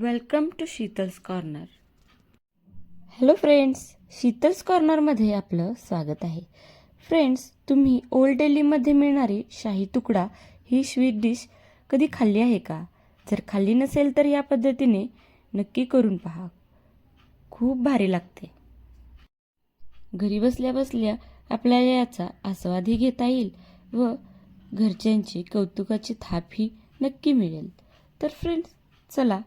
Welcome to Sheetal's corner. Hello friends Sheetal's कॉर्नरमध्ये आपलं स्वागत आहे. फ्रेंड्स तुम्ही ओल्ड डेलीमध्ये मिळणारी शाही तुकडा ही स्वीट डिश कधी खाल्ली आहे का? जर खाल्ली नसेल तर या पद्धतीने नक्की करून पहा. खूप भारी लागते. घरी बसल्या बसल्या आपल्याला याचा आस्वादही घेता येईल व घरच्यांची कौतुकाची थापही नक्की मिळेल. तर फ्रेंड्स चला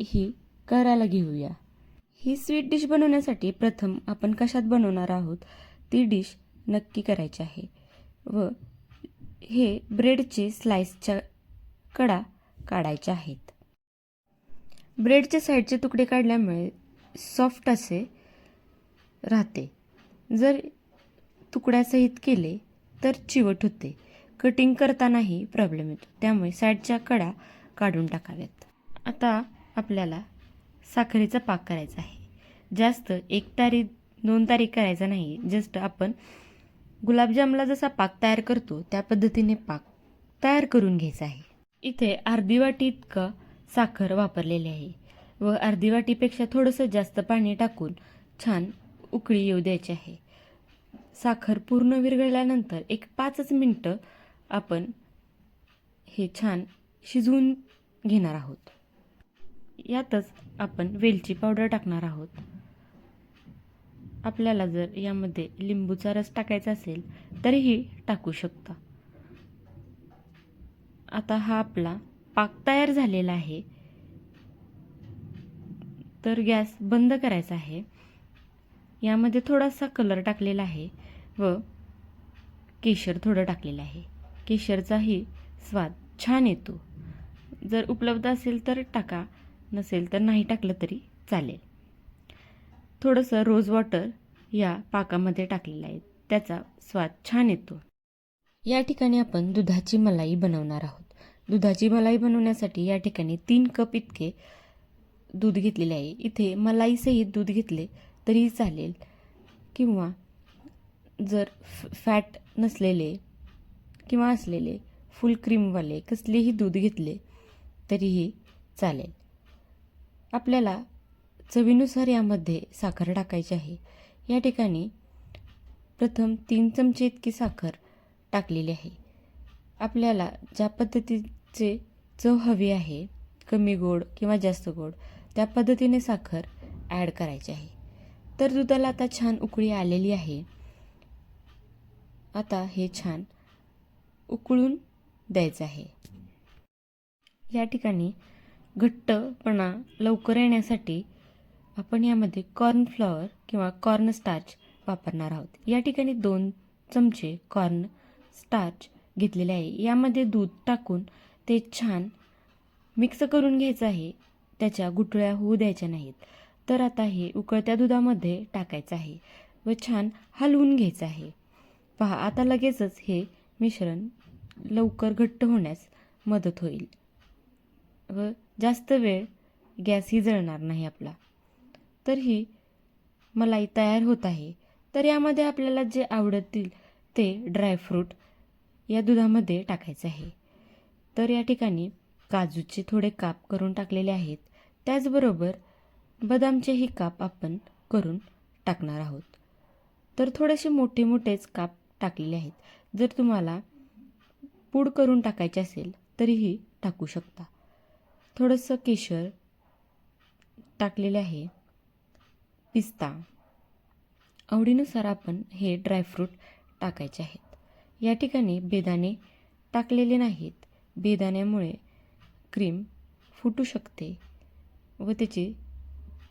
ही करायला घेऊया. ही स्वीट डिश बनवण्यासाठी प्रथम आपण कशात बनवणार आहोत? ती डिश नक्की करायची आहे. व हे ब्रेडचे स्लाइसच्या कडा काढायच्या आहेत. ब्रेडचे साईडचे तुकडे काढल्यामुळे सॉफ्ट असे राहते. जर तुकड्यासहित केले तर चिवट होते. कटिंग करतानाही प्रॉब्लेम येतो. त्यामुळे साईडच्या कडा काढून टाकाव्यात. आता आपल्याला साखरेचा पाक करायचा आहे. जास्त एक तारीख दोन तारीख करायचा नाही. जस्ट आपण गुलाबजामला जसा पाक तयार करतो त्या पद्धतीने पाक तयार करून घ्यायचा आहे. इथे अर्धी वाटी इतकं साखर वापरलेली आहे. व अर्धी वाटीपेक्षा थोडंसं जास्त पाणी टाकून छान उकळी येऊ द्यायची आहे. साखर पूर्ण विरघळल्यानंतर एक पाचच मिनटं आपण हे छान शिजवून घेणार आहोत. यातच आपण वेलची पावडर टाकणार आहोत. आपल्याला जर यामध्ये लिंबूचा रस टाकायचा असेल तरीही टाकू शकता. आता हा आपला पाक तयार झालेला आहे. तर गॅस बंद करायचा आहे. यामध्ये थोडासा कलर टाकलेला आहे व केशर थोडं टाकलेलं आहे. केशरचाही स्वाद छान येतो. जर उपलब्ध असेल तर टाका. नसेल तर नाही टाकलं तरी चालेल. थोडंसं रोज वॉटर या पाकामध्ये टाकलेलं आहे. त्याचा स्वाद छान येतो. या ठिकाणी आपण दुधाची मलाई बनवणार आहोत. दुधाची मलाई बनवण्यासाठी या ठिकाणी तीन कप इतके दूध घेतलेले आहे. इथे मलाईसहित दूध घेतले तरी चालेल. किंवा जर फॅट नसलेले किंवा असलेले फुल क्रीमवाले कसलेही दूध घेतले तरीही चालेल. आपल्याला चवीनुसार यामध्ये साखर टाकायची आहे. या ठिकाणी प्रथम तीन चमचे इतकी साखर टाकलेली आहे. आपल्याला ज्या पद्धतीचे चव हवी आहे कमी गोड किंवा जास्त गोड त्या पद्धतीने साखर ॲड करायची आहे. तर दुधाला आता छान उकळी आलेली आहे. आता हे छान उकळून द्यायचं आहे. या ठिकाणी घट्टपणा लवकर येण्यासाठी आपण यामध्ये कॉर्नफ्लॉवर किंवा कॉर्न स्टार्च वापरणार आहोत. या ठिकाणी दोन चमचे कॉर्न स्टार्च घेतलेले आहे. यामध्ये दूध टाकून ते छान मिक्स करून घ्यायचं आहे. त्याच्या गुठळ्या होऊ द्यायच्या नाहीत. तर आता हे उकळत्या दुधामध्ये टाकायचं आहे व छान हलवून घ्यायचं आहे. पहा आता लगेचच हे मिश्रण लवकर घट्ट होण्यास मदत होईल. व जास्त वेळ गॅसही जळणार नाही आपला. तर ही मलाई तयार होत आहे. तर यामध्ये आपल्याला जे आवडतील ते ड्रायफ्रूट या दुधामध्ये टाकायचं आहे. तर या ठिकाणी काजूचे थोडे काप करून टाकलेले आहेत. त्याचबरोबर बदामचेही काप आपण करून टाकणार आहोत. तर थोडेसे मोठे मोठेच काप टाकलेले आहेत. जर तुम्हाला पूड करून टाकायचे असेल तरीही टाकू शकता. थोडंसं केशर टाकलेले आहे. पिस्ता. आवडीनुसार आपण हे ड्रायफ्रूट टाकायचे आहेत. या ठिकाणी बेदाणे टाकलेले नाहीत. बेदाण्यामुळे क्रीम फुटू शकते व त्याची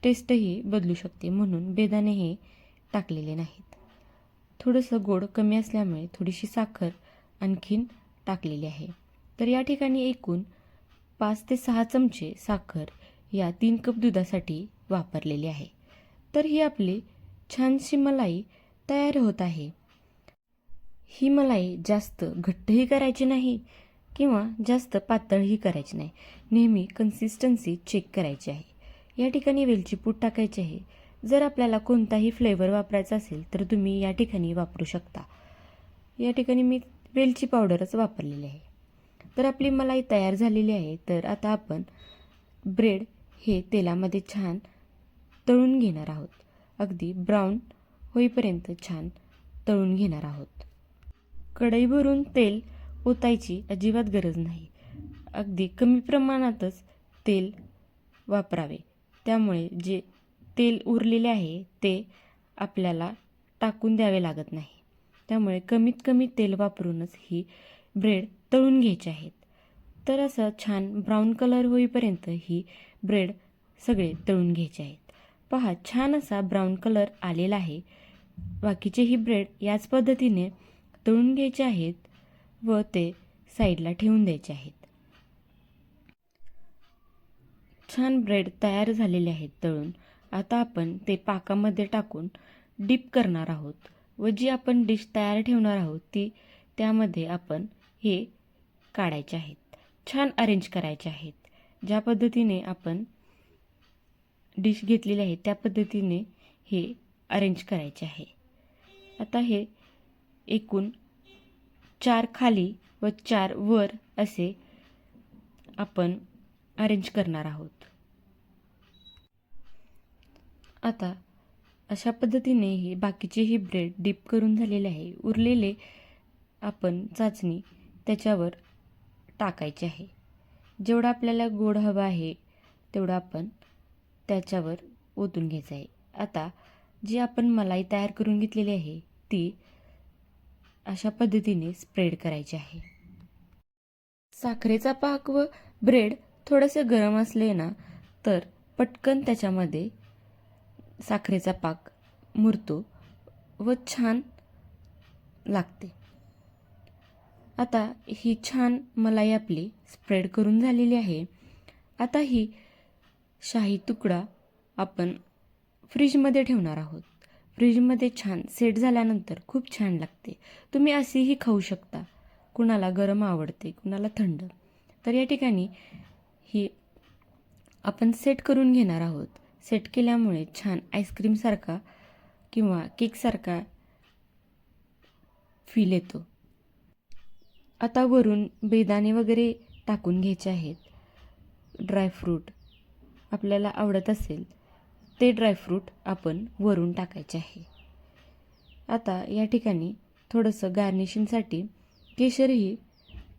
टेस्टही बदलू शकते म्हणून बेदाणे हे टाकलेले नाहीत. थोडंसं गोड कमी असल्यामुळे थोडीशी साखर आणखीन टाकलेली आहे. तर या ठिकाणी एकूण पाच ते सहा चमचे साखर या तीन कप दुधासाठी वापरलेली आहे. तर ही आपली छानशी मलाई तयार होत आहे. ही मलाई जास्त घट्टही करायची नाही किंवा जास्त पातळही करायची नाही. नेहमी कन्सिस्टन्सी चेक करायची आहे. या ठिकाणी वेलची पूड टाकायची आहे. जर आपल्याला कोणताही फ्लेवर वापरायचा असेल तर तुम्ही या ठिकाणी वापरू शकता. या ठिकाणी मी वेलची पावडरच वापरलेली आहे. तर आपली मलाई तयार झालेली आहे. तर आता आपण ब्रेड हे तेलामध्ये छान तळून घेणार आहोत. अगदी ब्राऊन होईपर्यंत छान तळून घेणार आहोत. कढई भरून तेल ओतायची अजिबात गरज नाही. अगदी कमी प्रमाणातच तेल वापरावे. त्यामुळे जे तेल उरलेले आहे ते आपल्याला टाकून द्यावे लागत नाही. त्यामुळे कमीत कमी तेल वापरूनच ही ब्रेड तळून घ्यायचे आहेत. तर असं छान ब्राऊन कलर होईपर्यंत ही ब्रेड सगळे तळून घ्यायचे आहेत. पहा छान असा ब्राऊन कलर आलेला आहे. बाकीचे ही ब्रेड याच पद्धतीने तळून घ्यायचे आहेत व ते साईडला ठेवून द्यायचे आहेत. छान ब्रेड तयार झालेले आहेत तळून. आता आपण ते पाकामध्ये टाकून डीप करणार आहोत व जी आपण डिश तयार ठेवणार आहोत ती त्यामध्ये आपण हे काढायचे आहेत. छान अरेंज करायचे आहेत. ज्या पद्धतीने आपण डिश घेतलेली आहे त्या पद्धतीने हे अरेंज करायचे आहे. आता हे एकूण चार खाली व चार वर असे आपण अरेंज करणार आहोत. आता अशा पद्धतीने हे बाकीचे हे ब्रेड डीप करून झालेले आहे. उरलेले आपण चाचणी त्याच्यावर टाकायचे आहे. जेवढा आपल्याला गोड हवा आहे तेवढं आपण त्याच्यावर ओतून घ्यायचं आहे. आता जी आपण मलाई तयार करून घेतलेली आहे ती अशा पद्धतीने स्प्रेड करायची आहे. साखरेचा पाक व ब्रेड थोडंसं गरम असले ना तर पटकन त्याच्यामध्ये साखरेचा पाक मुरतो व छान लागते. आता ही छान मलाई आपली स्प्रेड करून झालेली आहे. आता ही शाही तुकडा आपण फ्रीजमध्ये ठेवणार आहोत. फ्रीजमध्ये छान सेट झाल्यानंतर खूप छान लागते. तुम्ही अशीही खाऊ शकता. कुणाला गरम आवडते कुणाला थंड. तर या ठिकाणी ही आपण सेट करून घेणार आहोत. सेट केल्यामुळे छान आईस्क्रीमसारखा किंवा केकसारखा फील येतो. आता वरून बेदाणे वगैरे टाकून घ्यायचे आहेत. ड्रायफ्रूट आपल्याला आवडत असेल ते ड्रायफ्रूट आपण वरून टाकायचे आहे. आता या ठिकाणी थोडंसं गार्निशिंगसाठी केशरही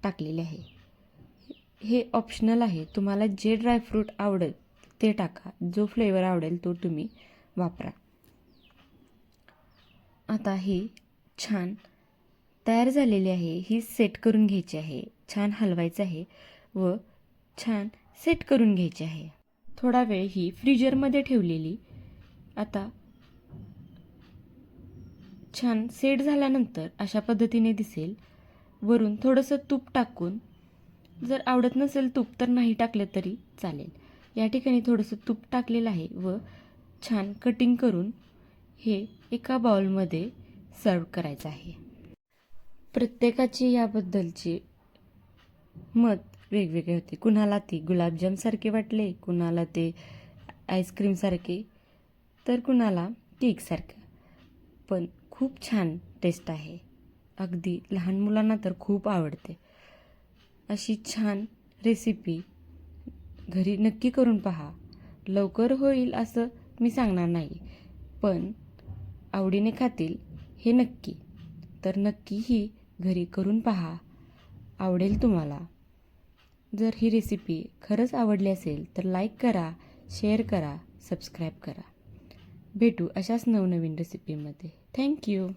टाकलेले आहे. हे ऑप्शनल आहे. तुम्हाला जे ड्रायफ्रूट आवडेल ते टाका. जो फ्लेवर आवडेल तो तुम्ही वापरा. आता ही छान तयार झालेली आहे. ही सेट करून घ्यायची आहे. छान हलवायचं आहे व छान सेट करून घ्यायची आहे. थोडा वेळ ही फ्रीजरमध्ये ठेवलेली. आता छान सेट झाल्यानंतर अशा पद्धतीने दिसेल. वरून थोडंसं तूप टाकून जर आवडत नसेल तूप तर नाही टाकलं तरी चालेल. या ठिकाणी थोडंसं तूप टाकलेलं आहे व छान कटिंग करून हे एका बाउलमध्ये सर्व करायचं आहे. प्रत्येकाची याबद्दलची मत वेगवेगळे होते. कुणाला ती गुलाबजामसारखे वाटले कुणाला ते आईस्क्रीमसारखे तर कुणाला केकसारखं पण खूप छान टेस्ट आहे. अगदी लहान मुलांना तर खूप आवडते. अशी छान रेसिपी घरी नक्की करून पहा. लवकर होईल असं मी सांगणार नाही पण आवडीने खातील हे नक्की. तर नक्की ही घरी करून पहा. आवडेल तुम्हाला. जर ही रेसिपी खरंच आवडली असेल तर लाईक करा शेअर करा सबस्क्राईब करा. भेटू अशाच नवनवीन रेसिपीमध्ये थँक्यू